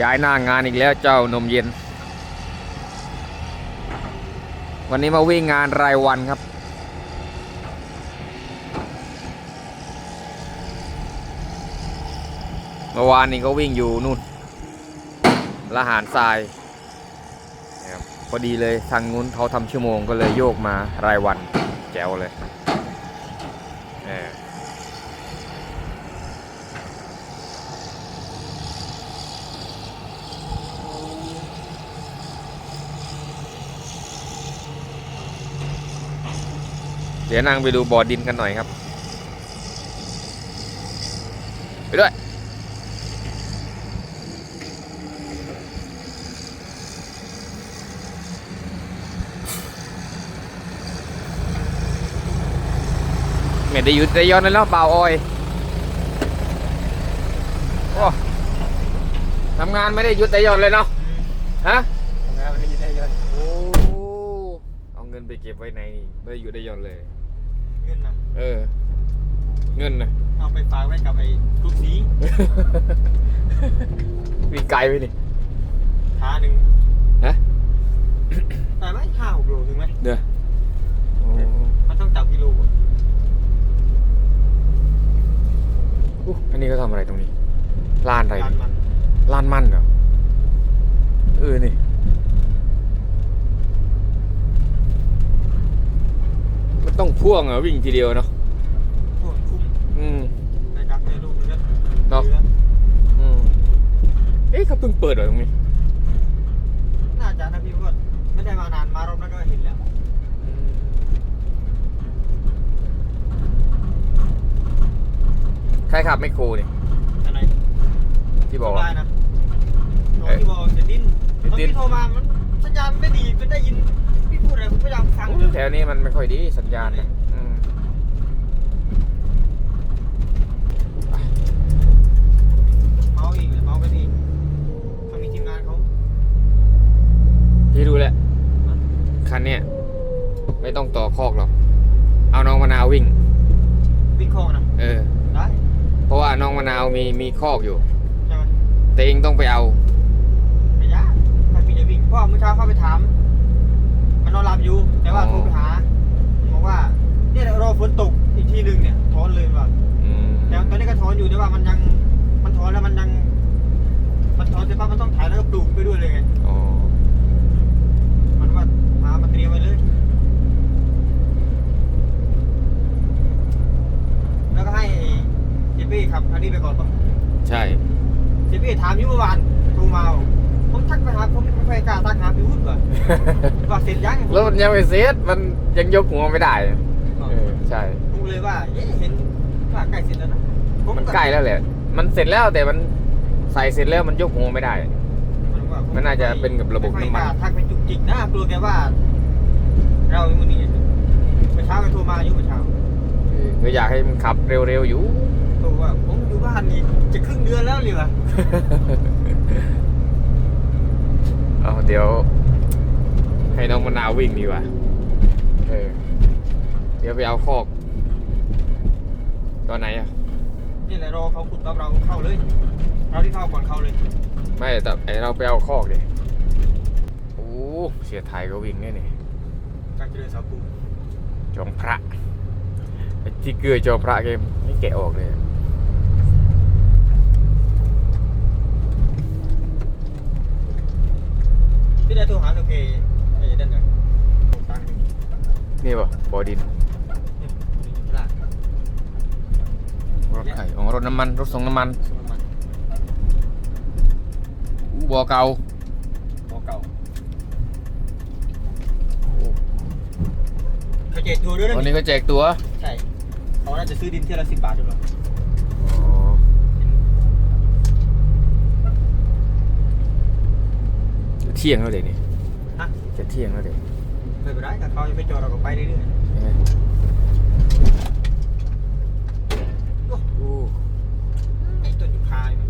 ย้ายหน้างานอีกแล้วเจ้านมเย็น วันนี้มาวิ่งงานรายวันครับ เมื่อวานนี้ก็วิ่งอยู่นู่นละหารทรายพอดีเลยทางนู้นเขาทำชั่วโมงก็เลยโยกมารายวันแจ๋วเลยเออเดี๋ยวนั่งไปดูบ่อดินกันหน่อยครับ ไปด้วย ไม่ได้หยุดได้ย้อนเลยเนาะเปล่าออยโอ้ทำงานไม่ได้หยุดได้ย้อนเลยเนาะ ฮะ ทำงานวันนี้ได้เยอะโอ้ เอาเงินไปเก็บไว้ในนี่ไม่ได้หยุดได้ย้อนเลย เงินนะเออ เงินนะเอาไปฝากไว้กับไอ้ทุกสีวิ่งไกลไปนี่ขาหนึ่งฮะแต่ไม่ห้าหกโลถึงไหมเดี๋ยวโอ้มันต้องจับกิโลก่อนอู้อันนี้ก็ทำอะไรตรงนี้ลานอะไรการนี่มันลานมันเหรอเออนี่ มัน ต้องพ่วงเหรอวิ่งทีเดียวเนาะพวกคุ้มอืมในกับในลูกมันก็เนาะหลืออืมเอ๊ะเขาเพิ่งเปิดเหรอตรงนี้น่าจะนะพี่เพราะว่าไม่ได้มานานมารอบนั้นก็เห็นแล้วใครขับไม่โครนี่อะไรที่บอกได้ว่านะน้องที่บอกเดนดินเดนตอนดินที่โทรมามันสัญญาณไม่ดีไม่ได้ยิน พี่พูดอะไรผมพยายามฟังอยู่แถวนี้มันไม่ค่อยดีสัญญาณนะอืมเมาอีกเมากันอีกเขามีทีมงานเขาพี่รู้แล้วคันเนี้ยไม่ต้องต่อคอกหรอก เอาน้องมะนาววิ่ง วิ่งคลองนะเออ ได้เพราะว่าน้องมะนาวมีมีคอกอยู่ใช่ไหมแต่เองต้องไปเอา ไม่ยากถ้าพี่จะวิ่งเพราะว่าเมื่อเช้าเข้าไปถามมั นนอนหลับอยู่ แต่ว่าอ๋อโทรไปหาบอกว่าเนี่ยรอฝนตกอีกทีหนึ่งเนี่ยถอนเลยว่าอืมแต่ตอนนี้ก็ถอนอยู่แต่ว่ามันยังมันถอนแล้วมันยัง มันถอนเสร็จปั๊บมันต้องถ่ายแล้วก็ปลูกไปด้วยเลยไงอ๋อมันว่าหามาเตรียมไว้เลย แล้วก็ให้เจปี้ขับอันนี้ไปก่อนป่ะใช่ เจปี้ถามอยุ่เมื่อวานโทรมาผมทักไปหาผมไม่ค่อยกล้าทักหาพี่วุฒิว่ะว่า เสร็จยังรถมันยังไม่เสร็จมันยังยกหัวไม่ได้อะเออใช่ผมเลยว่าเอ๊ะเห็นว่าใกล้เสร็จแล้วนะผมันใกล้แล้วแหละมันเสร็จแล้วแต่มันใส่เสร็จแล้วมันยกหัวไม่ได้ มันว่าผมันน่าจะเป็นกับระบบไค่อยน้ำมันกล้าทักไปจุกจิกนะกลัวแกว่า เราอยู่นี่เมื่อเช้าก็โทรมาอยู่เมื่อเช้าเออก็อยากให้มันขับเร็วๆอยู่โทรว่าผมอยู่บ้านนี่จะครึ่งเดือนแล้วเลยว่ะเอาเดี๋ยว ให้น้องมะนาววิ่งดีกว่า เออ เดี๋ยวไปเอาคอกตอนไหนอะ นี่แหละรอเขาขุดตอบเราเข้าเลย เราที่เข้าก่อนเข้าเลย ไม่แต่ไอเราไปเอาคอกดิโอ้เสียไทยก็วิ่งเนี่ยนี่การเจริญสาวปูจอมพระไอ้ที่เกลือจอมพระแกไม่แกะออกเลยที่ได้โทรหาโอเคไอ้นั่นไงตั้งนี่ นี่ป่ะบอดินนี่ลากรถไข่ของรถน้ำมัน รถส่งน้ำมันส่งน้ำมันอู้บอเก่าหัวเก่าโอ้เขาเจ็ดตัวด้วยนะวันนี้ก็แจกตัวใช่เขาน่าจะซื้อดินเที่ยวละสิบบาทด้วยมั้งอ๋อเที่ยงแล้วเด็กนี่ฮะจะเที่ยงแล้วเด็ก ไม่เป็นไรถ้าเขายังไม่จอดเราก็ไปเรื่อยใช่ไหมๆโอ้อู้ไอ้ต้นยูคานี่มัน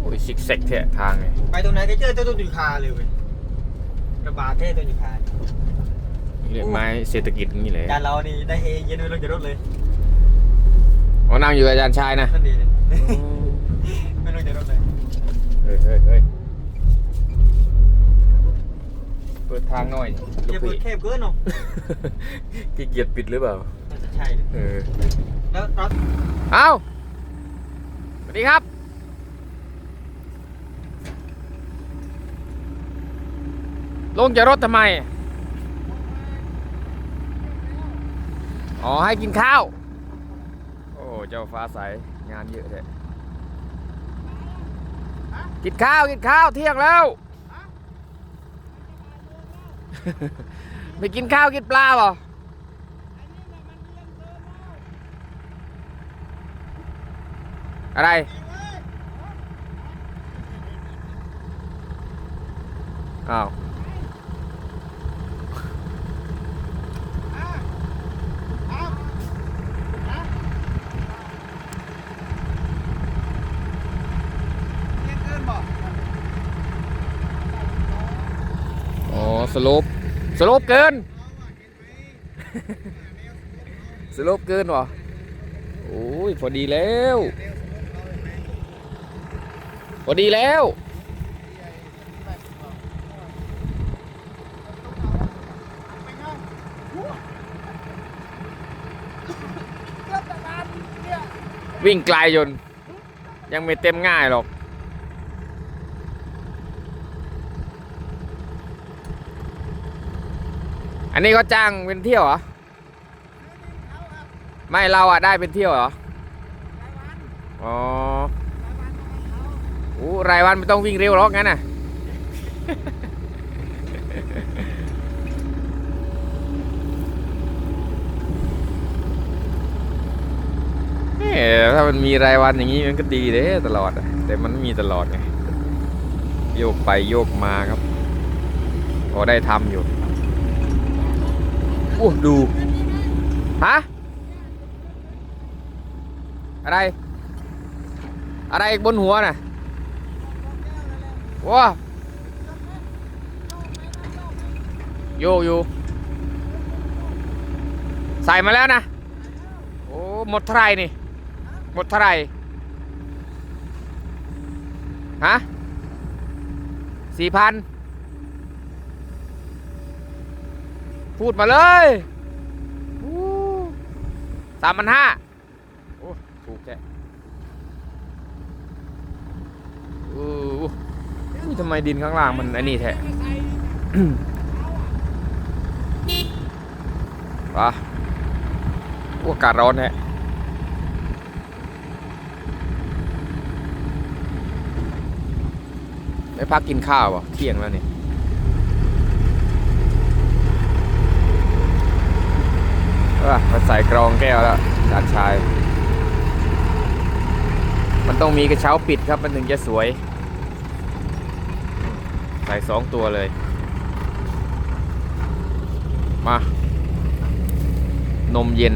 โอ้ยซิกแซกแท้ทางเลยไปตรงไหนก็เจอต้นยูคาเลยเว้ยระบาดแท้ต้นยูคานี่แหละไม้เศรษฐกิจอย่างนี่แหละจานเรานี่ได้เอเย็นไว้ลงจากรถเลยอ๋อนั่งอยู่กับอาจารย์ชายนะนั่นดีเลยอืมลงจากรถเลยเฮ้ยเฮ้ยเฮ้ย ปิดทางหน่อยลูอย่ากเปิพี่ดแคบเกินเนาะขี้เกียจปิดหรือเปล่าน่าจะใช่เลยเออแล้วรถเอาสวัสดีครับ ลงจากรถทำไม อ๋อ ให้กินข้าว โอ้ เจ้าฟ้าใส งานเยอะเลยกินข้าว กินข้าว เที่ยงแล้ว ไม่กินข้าวกินปลาเปล่าอะไร อ้าว เกินบ่ อ๋อ สโลปสโลปเกิน สโลปเกินวะโอ้ยพอดีแล้ว พอดีแล้ววิ่งไกลจน ยังไม่เต็มง่ายหรอก อันนี้เขาจ้างเป็นเที่ยวเหรอ ไม่เราอะได้เป็นเที่ยวเหรอ อ๋อโอ้รายวันไม่ต้องวิ่งเร็วหรอกงั้นน่ะเอ๊ะถ้ามันมีรายวันอย่างนี้มันก็ดีเด้ตลอด แต่มันไม่มีตลอดไง โยกไปโยกมาครับ พอได้ทำอยู่ โอ้ดู ฮะ อะไร อะไรบนหัวน่ะว้าโยกอยู่ ใส่มาแล้วนะ โอ้ หมดเท่าไรนี่ หมดเท่าไรฮะสี่พัน พูดมาเลยสามพันห้าโอ้ถูกแค่โอ้ทำไมดินข้างล่างมันไอ้นี่แท้วะโอ้อากาศร้อนแฮะไม่พักกินข้าวอะเที่ยงแล้วเนี่เออ มาใส่กรองแก้วแล้วจานชาย มันต้องมีกระเช้าปิดครับมันถึงจะสวย ใส่สองตัวเลย มา นมเย็น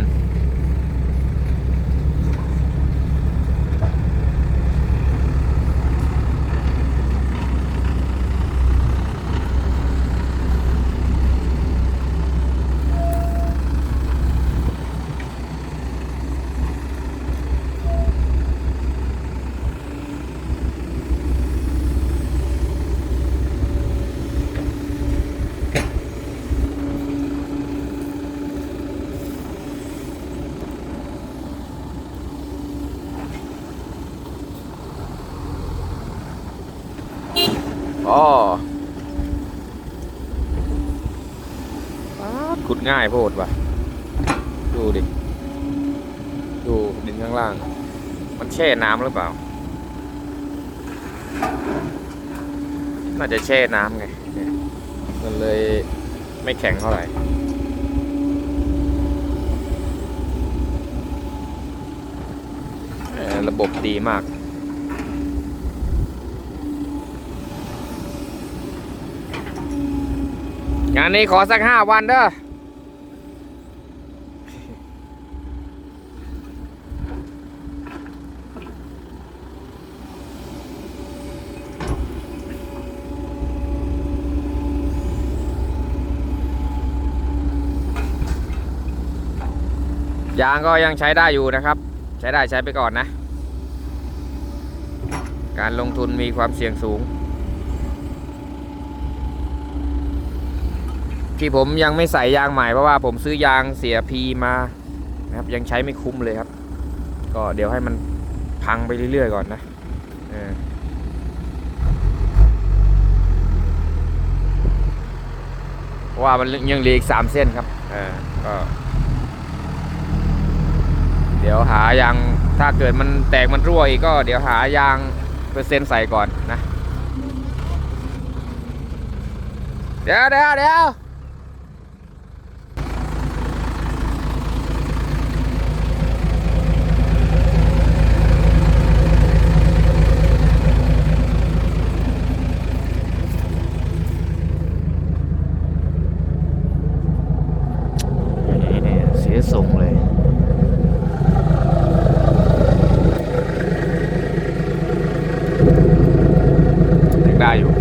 อ๋อป๊าด ขุดง่ายโพดว่ะ ดูดิ ดูดินข้างล่าง มันแช่น้ำหรือเปล่า น่าจะแช่น้ำไง มันเลยไม่แข็งเท่าไหร่ระบบดีมากงานนี้ขอสักห้าวันเด้อ ยางก็ยังใช้ได้อยู่นะครับ ใช้ได้ใช้ไปก่อนนะ การลงทุนมีความเสี่ยงสูง ที่ผมยังไม่ใส่ยางใหม่เพราะว่าผมซื้อยางเสียพีมานะครับยังใช้ไม่คุ้มเลยครับ ก็เดี๋ยวให้มันพังไปเรื่อยๆก่อนนะเออเพราะว่ามันยังเหลืออีกสามเส้นครับ เออก็ ดี๋ยวหายางถ้าเกิดมันแตกมันรั่วอีกก็เดี๋ยวหายางเปอร์เซ็นต์ใส่ก่อนนะ เดี๋ยวเดี๋ยวเดี๋ยวนี่เนี่ยเสียทรงเลย ยังได้อยู่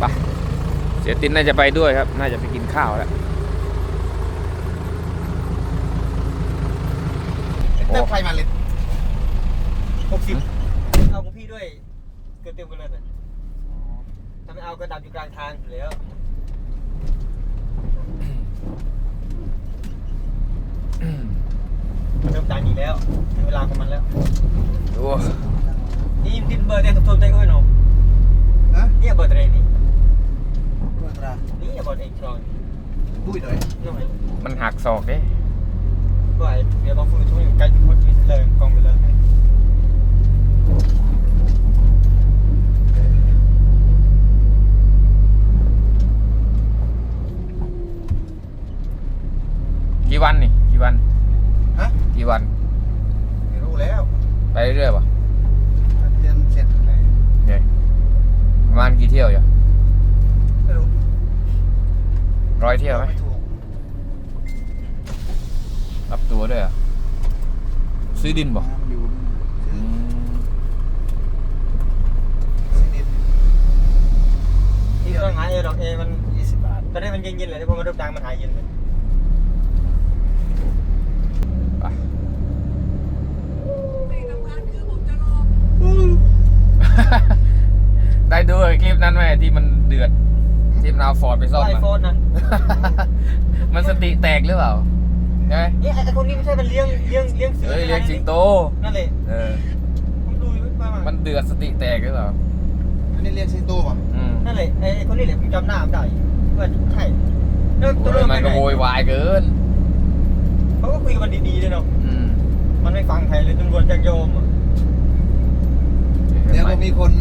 ไป เสียตินน่าจะไปด้วยครับ น่าจะไปกินข้าวแล้วเติมไฟมาเลยหกสิบเอาของพี่ด้วยเกินเต็มกันเลยน่ะถ้าไม่เอาก็ดับอยู่กลางทางอยู่แล้วมันเริ่มดังอีกแล้วถึงเวลาของมันแล้วโอ้นี่ดินเบอร์เดนทุกๆได้ก็ไม่หนอ ฮะ นี่เบอร์เดนนี่ ตัวตรา นี่เบอร์เดนทรอนบุ้ยหน่อยน้อยมันหักศอกเด้ก็ไอ้เบียร์บางฟูทุ่งอยู่ใกล้ทุกคนเลยกองไปเลยกี่วันนี่กี่วันฮะกี่วัน ไม่รู้แล้วไปเรื่อยๆป่ะเรียนเสร็จอะไรเนี่ยประมาณกี่เที่ยวอยู่ ไม่รู้ ร้อยเที่ยวไหมไม่ถูกรับตัวด้วยเหรอะซื้อดินบ่อยู่อืมสินิดนี่ต้องหาเอดอกเอมันยี่สิบบาทตอนนี้มันเย็นๆเลยที่พอมันเริ่มดังมันหายเย็นเลยไปได้ดูคลิปนั้นไหมที่มันเดือด ที่มันเอาฟอร์ดไปซ่อมไออะ โฟนนะ มันสติแตกหรือเปล่าใช่ไหมนี่ไอคนนี้ไม่ใช่มันเลี้ยงเลี้ยงเลี้ยงเสือเอ้ยเลี้ยงสิงโตนั่นเลยเออผมดูอยู่ประมามัณ Ừ. นเดือดสติแตกหรือเปล่าอันนี้เรียนสิงโตป่ะอืมนั่นเลยไอคนนี้แหละผมจำหน้าไม่ได้ว่าใช่แล้วตัวโอ้เรื่ยองมันก็โวยวายเกินเขาก็คุยกันดีๆเลยเนาะอืมมันไม่ฟังใครเลยตำรวจจังโยมอะเดี๋ยวก็มีคน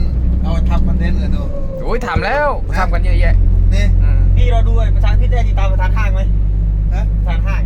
เอาทำคอนเทนต์กันดูโอ้ยทำแล้วทำกันเยอะแยะ นี่อืมนี่เราดูไอ้ประธานพิษได้ติดตามประธานห้างไหมฮะประธานห้าง